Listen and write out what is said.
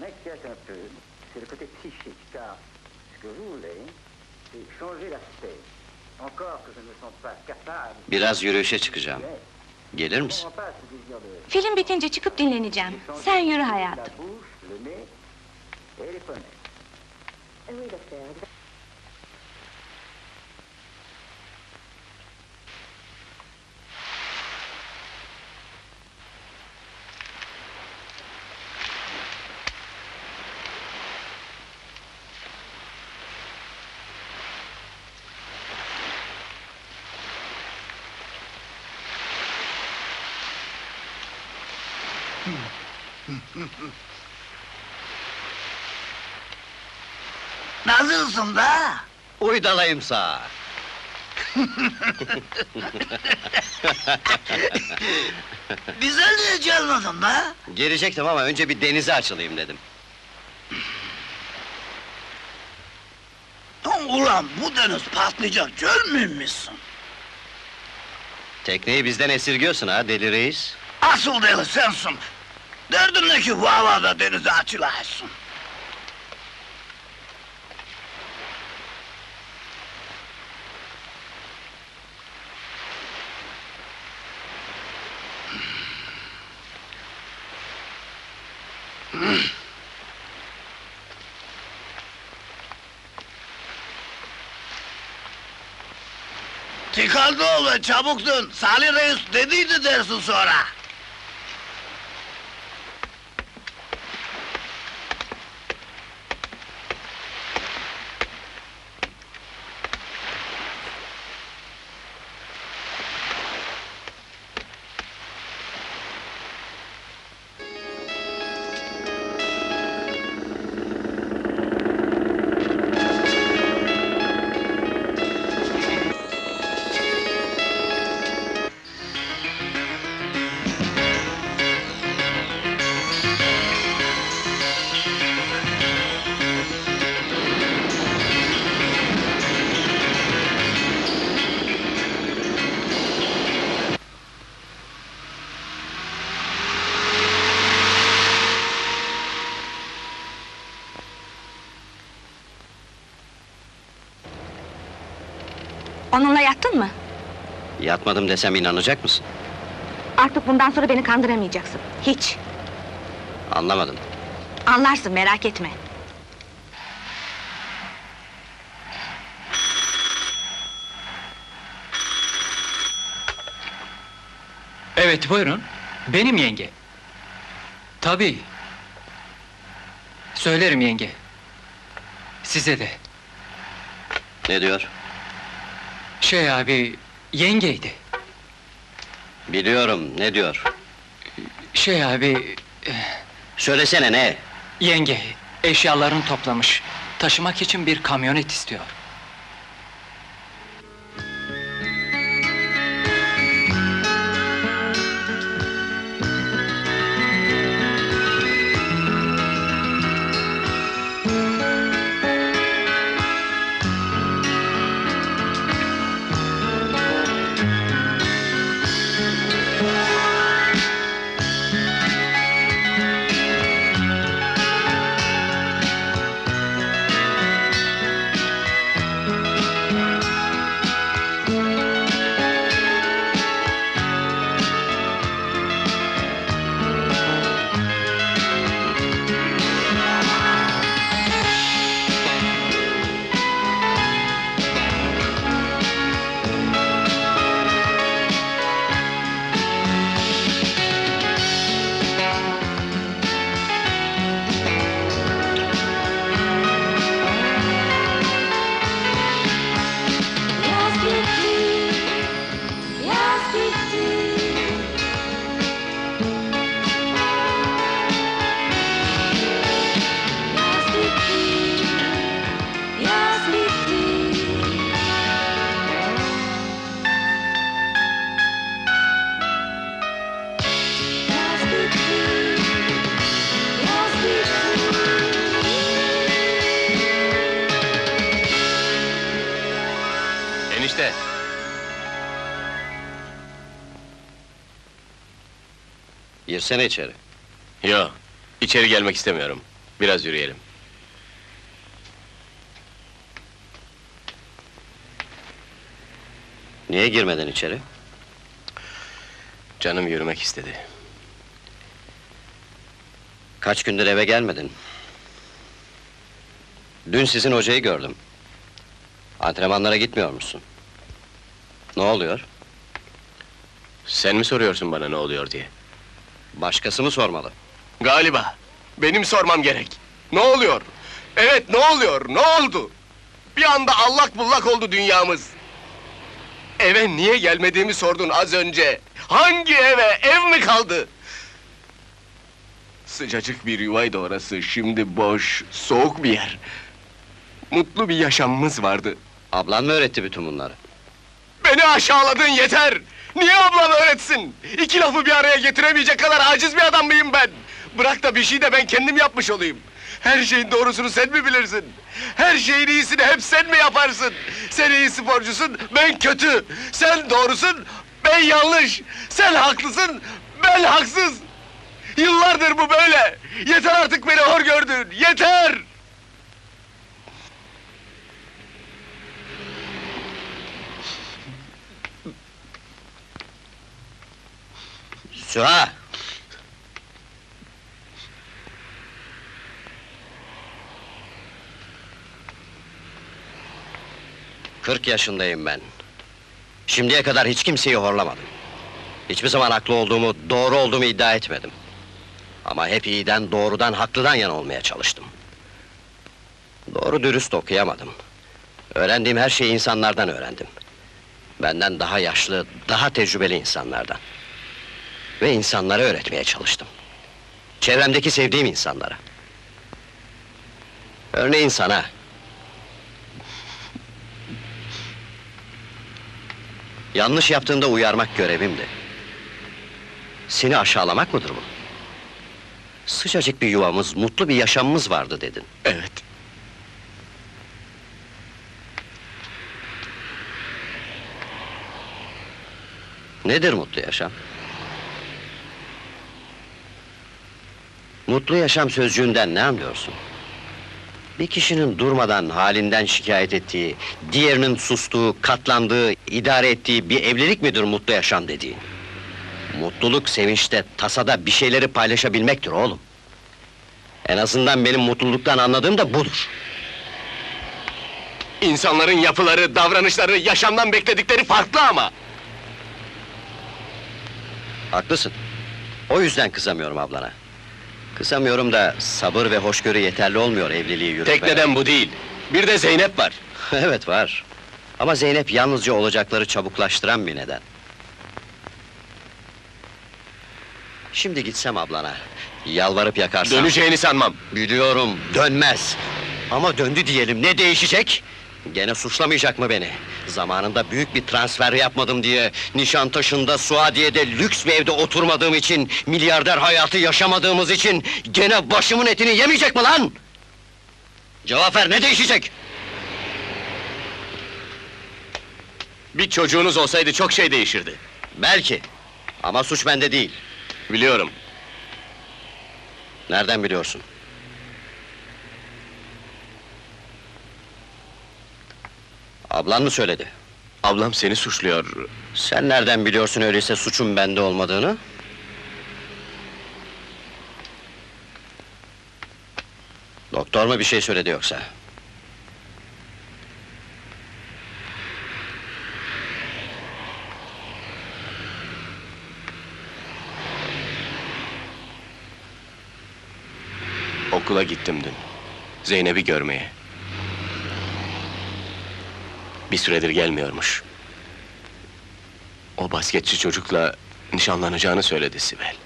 m'inquiète un peu, c'est le côté psychique, car ce que vous voulez, c'est changer l'aspect. Encore que je ne me sens pas capable... Biraz yürüyüşe çıkacağım. Gelir misin? Film bitince çıkıp dinleneceğim. Sen yürü hayatım. Nasılsın da? Uydalayım sağa. Bize niye gelmedin da? Gelecektim ama önce bir denize açılayım dedim. Ulan bu deniz patlayacak göl müymüşsün? Tekneyi bizden esirgiyorsun ha deli reis. Asıl deli sensin. Derdin ne ki bu havada denize açılaysın? Tıkaldı oğlu çabuk dön. Salih Reis dediydi dersin sonra. Onunla yattın mı? Yatmadım desem inanacak mısın? Artık bundan sonra beni kandıramayacaksın. Hiç. Anlamadım. Anlarsın merak etme. Evet buyurun. Benim yenge. Tabii. Söylerim yenge. Size de. Ne diyor? Şey abi, yengeydi. Biliyorum ne diyor? Şey abi, Söylesene ne? yenge eşyalarını toplamış. Taşımak için bir kamyonet istiyor. Girsene içeri. Yo, içeri gelmek istemiyorum. Biraz yürüyelim. Niye girmeden içeri? Canım yürümek istedi. Kaç gündür eve gelmedin? Dün sizin hocayı gördüm. Antrenmanlara gitmiyor musun? Ne oluyor? Sen mi soruyorsun bana ne oluyor diye? Başkası mı sormalı? Galiba. Benim sormam gerek. Ne oluyor? Evet ne oluyor? Ne oldu? Bir anda allak bullak oldu dünyamız. Eve niye gelmediğimi sordun az önce. Hangi eve? Ev mi kaldı? Sıcacık bir yuvaydı orası. Şimdi boş, soğuk bir yer. Mutlu bir yaşamımız vardı. Ablan mı öğretti bütün bunları? Beni aşağıladın yeter! Niye ablam öğretsin? İki lafı bir araya getiremeyecek kadar aciz bir adam mıyım ben? Bırak da bir şey de ben kendim yapmış olayım. Her şeyin doğrusunu sen mi bilirsin? Her şeyin iyisini hep sen mi yaparsın? Sen iyi sporcusun, ben kötü. Sen doğrusun, ben yanlış. Sen haklısın, ben haksız. Yıllardır bu böyle. Yeter artık beni hor gördün, yeter! Süha! Kırk yaşındayım ben. Şimdiye kadar hiç kimseyi horlamadım. Hiçbir zaman haklı olduğumu, doğru olduğumu iddia etmedim. Ama hep iyiden, doğrudan, haklıdan yana olmaya çalıştım. Doğru dürüst okuyamadım. Öğrendiğim her şeyi insanlardan öğrendim. Benden daha yaşlı, daha tecrübeli insanlardan. Ve insanlara öğretmeye çalıştım. Çevremdeki sevdiğim insanlara. Örneğin sana. Yanlış yaptığında uyarmak görevimdi. Seni aşağılamak mıdır bu? Sıcacık bir yuvamız, mutlu bir yaşamımız vardı dedin. Evet. Nedir mutlu yaşam? Mutlu yaşam sözcüğünden ne anlıyorsun? Bir kişinin durmadan halinden şikayet ettiği, diğerinin sustuğu, katlandığı, idare ettiği bir evlilik midir mutlu yaşam dediğin? Mutluluk sevinçte, tasada bir şeyleri paylaşabilmektir oğlum. En azından benim mutluluktan anladığım da budur. İnsanların yapıları, davranışları, yaşamdan bekledikleri farklı ama. Haklısın. O yüzden kızamıyorum ablana. Kızamıyorum da sabır ve hoşgörü yeterli olmuyor evliliği yürütmeye. Tek neden bu değil. Bir de Zeynep var. evet var. Ama Zeynep yalnızca olacakları çabuklaştıran bir neden. Şimdi gitsem ablana, yalvarıp yakarsam... Döneceğini sanmam. Biliyorum, dönmez. Ama döndü diyelim, ne değişecek? Gene suçlamayacak mı beni? Zamanında büyük bir transfer yapmadım diye... ...Nişantaşı'nda, Suadiye'de lüks bir evde oturmadığım için... ...milyarder hayatı yaşamadığımız için... ...gene başımın etini yemeyecek mi lan? Cevap ver, ne değişecek? Bir çocuğunuz olsaydı çok şey değişirdi. Belki. Ama suç bende değil. Biliyorum. Nereden biliyorsun? Ablan mı söyledi? Ablam seni suçluyor. Sen nereden biliyorsun öyleyse suçun bende olmadığını? Doktor mu bir şey söyledi yoksa? Okula gittim dün. Zeynep'i görmeye. Bir süredir gelmiyormuş. O basketçi çocukla nişanlanacağını söyledi Sibel.